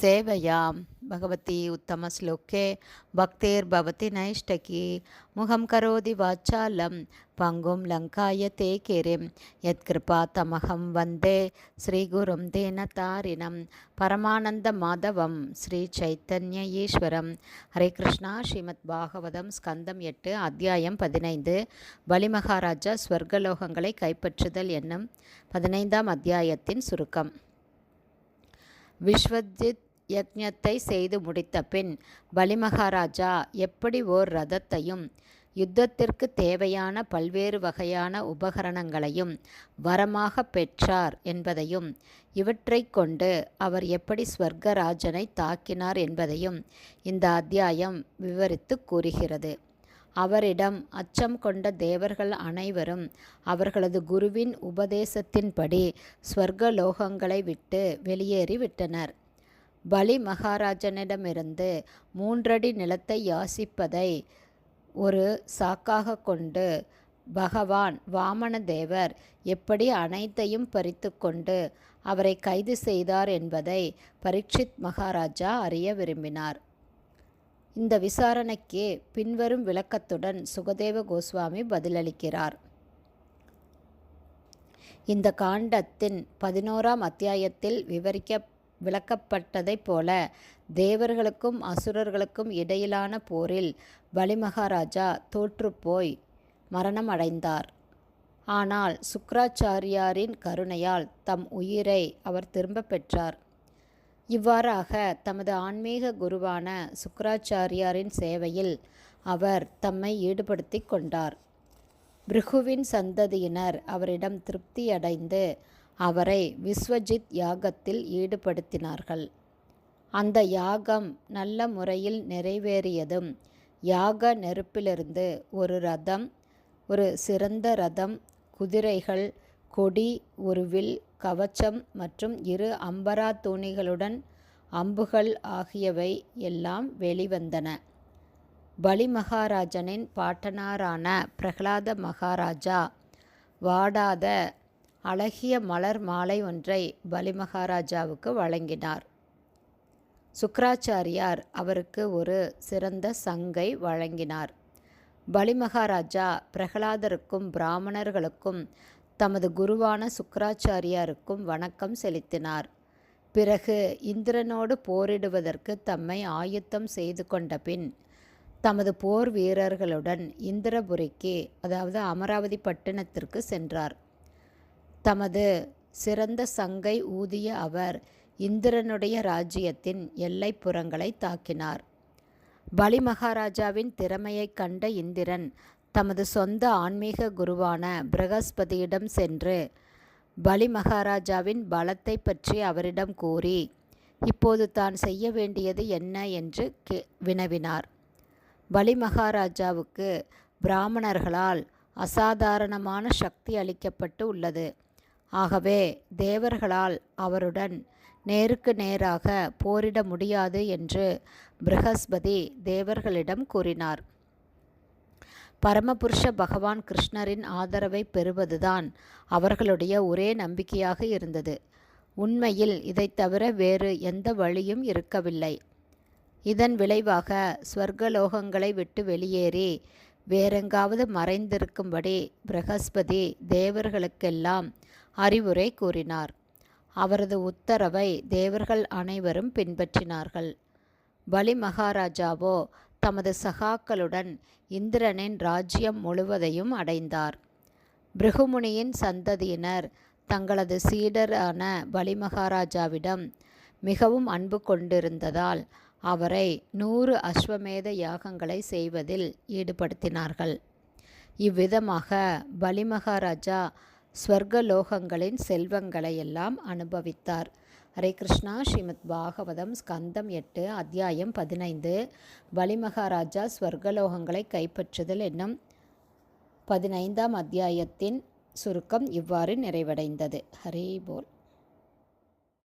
சேவையாம் பகவதி உத்தம ஸ்லோக்கே பக்தேர் பவதி நைஷ்டகி முகம் கரோதி வாச்சாலம் பங்கும் லங்காய தே கிரிம் யத்கிருபா தமகம் வந்தே ஸ்ரீகுரும் தேனதாரிணம் பரமானந்த மாதவம் ஸ்ரீ சைத்தன்ய ஈஸ்வரம் ஹரே கிருஷ்ணா ஸ்ரீமத் பாகவதம் ஸ்கந்தம் எட்டு அத்தியாயம் பதினைந்து பலிமகாராஜா ஸ்வர்கலோகங்களை கைப்பற்றுதல் என்னும் பதினைந்தாம் அத்தியாயத்தின் சுருக்கம். விஸ்வஜித் யக்ஞத்தை செய்து முடித்த பின் பலிமகாராஜா எப்படி ஓர் ரதத்தையும் யுத்தத்திற்கு தேவையான பல்வேறு வகையான உபகரணங்களையும் வரமாக பெற்றார் என்பதையும் இவற்றை கொண்டு அவர் எப்படி ஸ்வர்கராஜனை தாக்கினார் என்பதையும் இந்த அத்தியாயம் விவரித்து கூறுகிறது. அவரிடம் அச்சம் கொண்ட தேவர்கள் அனைவரும் அவர்களது குருவின் உபதேசத்தின்படி ஸ்வர்கலோகங்களை விட்டு வெளியேறிவிட்டனர். பலி மகாராஜனிடமிருந்து மூன்றடி நிலத்தை யாசிப்பதை ஒரு சாக்காக கொண்டு பகவான் வாமனதேவர் எப்படி அனைத்தையும் பறித்து கொண்டு அவரை கைது செய்தார் என்பதை பரீட்சித் மகாராஜா அறிய விரும்பினார். இந்த விசாரணைக்கு பின்வரும் விளக்கத்துடன் சுகதேவ கோஸ்வாமி பதிலளிக்கிறார். இந்த காண்டத்தின் பதினோராம் அத்தியாயத்தில் விவரிக்க விளக்கப்பட்டதைப் போல தேவர்களுக்கும் அசுரர்களுக்கும் இடையிலான போரில் பலிமகாராஜா தோற்றுப்போய் மரணம் அடைந்தார் ஆனால் சுக்ராச்சாரியாரின் கருணையால் தம் உயிரை அவர் திரும்ப பெற்றார். இவ்வாறாக தமது ஆன்மீக குருவான சுக்ராச்சாரியாரின் சேவையில் அவர் தம்மை ஈடுபடுத்தி கொண்டார். பிருகுவின் சந்ததியினர் அவரிடம் திருப்தியடைந்து அவரை விஸ்வஜித் யாகத்தில் ஈடுபடுத்தினார்கள். அந்த யாகம் நல்ல முறையில் நிறைவேறியதும் யாக நெருப்பிலிருந்து ஒரு ரதம் ஒரு சிறந்த ரதம் குதிரைகள் கொடி ஒரு வில் கவச்சம் மற்றும் இரு அம்பரா தூணிகளுடன் அம்புகள் ஆகியவை எல்லாம் வெளிவந்தன. பலி மகாராஜனின் பாட்டனாரான பிரகலாத மகாராஜா வாடாத அழகிய மலர் மாலை ஒன்றை பலிமகாராஜாவுக்கு வழங்கினார். சுக்ராச்சாரியார் அவருக்கு ஒரு சிறந்த சங்கை வழங்கினார். பலிமகாராஜா பிரகலாதருக்கும் பிராமணர்களுக்கும் தமது குருவான சுக்கராச்சாரியாருக்கும் வணக்கம் செலுத்தினார். பிறகு இந்திரனோடு போரிடுவதற்கு தம்மை ஆயுத்தம் செய்து கொண்ட பின் தமது போர் வீரர்களுடன் இந்திரபுரிக்கு அதாவது அமராவதி பட்டணத்திற்கு சென்றார். தமது சிறந்த சங்கை ஊதிய அவர் இந்திரனுடைய ராஜ்யத்தின் எல்லைப்புறங்களை தாக்கினார். பலி மகாராஜாவின் திறமையைக் கண்ட இந்திரன் தமது சொந்த ஆன்மீக குருவான பிரகஸ்பதியிடம் சென்று பலி மகாராஜாவின் பலத்தை பற்றி அவரிடம் கூறி இப்போது தான் செய்ய வேண்டியது என்ன என்று கே வினவினார். பலி மகாராஜாவுக்கு பிராமணர்களால் அசாதாரணமான சக்தி அளிக்கப்பட்டு உள்ளது. ஆகவே தேவர்களால் அவருடன் நேருக்கு நேராக போரிட முடியாது என்று பிரகஸ்பதி தேவர்களிடம் கூறினார். பரமபுருஷ பகவான் கிருஷ்ணரின் ஆதரவை பெறுவதுதான் அவர்களுடைய ஒரே நம்பிக்கையாக இருந்தது. உண்மையில் இதைத் தவிர வேறு எந்த வழியும் இருக்கவில்லை. இதன் விளைவாக ஸ்வர்கலோகங்களை விட்டு வெளியேறி வேறெங்காவது மறைந்திருக்கும்படி பிரகஸ்பதி தேவர்களுக்கெல்லாம் அறிவுரை கூறினார். அவரது உத்தரவை தேவர்கள் அனைவரும் பின்பற்றினார்கள். பலி மகாராஜாவோ தமது சகாக்களுடன் இந்திரனின் ராஜ்யம் முழுவதையும் அடைந்தார். பிருகுமுனியின் சந்ததியினர் தங்களது சீடரான பலி மகாராஜாவிடம் மிகவும் அன்பு கொண்டிருந்ததால் அவரை நூறு அஸ்வமேத யாகங்களை செய்வதில் ஈடுபடுத்தினார்கள். இவ்விதமாக பலி மகாராஜா ஸ்வர்கலோகங்களின் செல்வங்களையெல்லாம் அனுபவித்தார். ஹரே கிருஷ்ணா ஸ்ரீமத் பாகவதம் ஸ்கந்தம் எட்டு அத்தியாயம் பதினைந்து. பலிமகாராஜா ஸ்வர்கலோகங்களை கைப்பற்றுதல் என்னும் பதினைந்தாம் அத்தியாயத்தின் சுருக்கம் இவ்வாறு நிறைவடைந்தது. ஹரே போல்.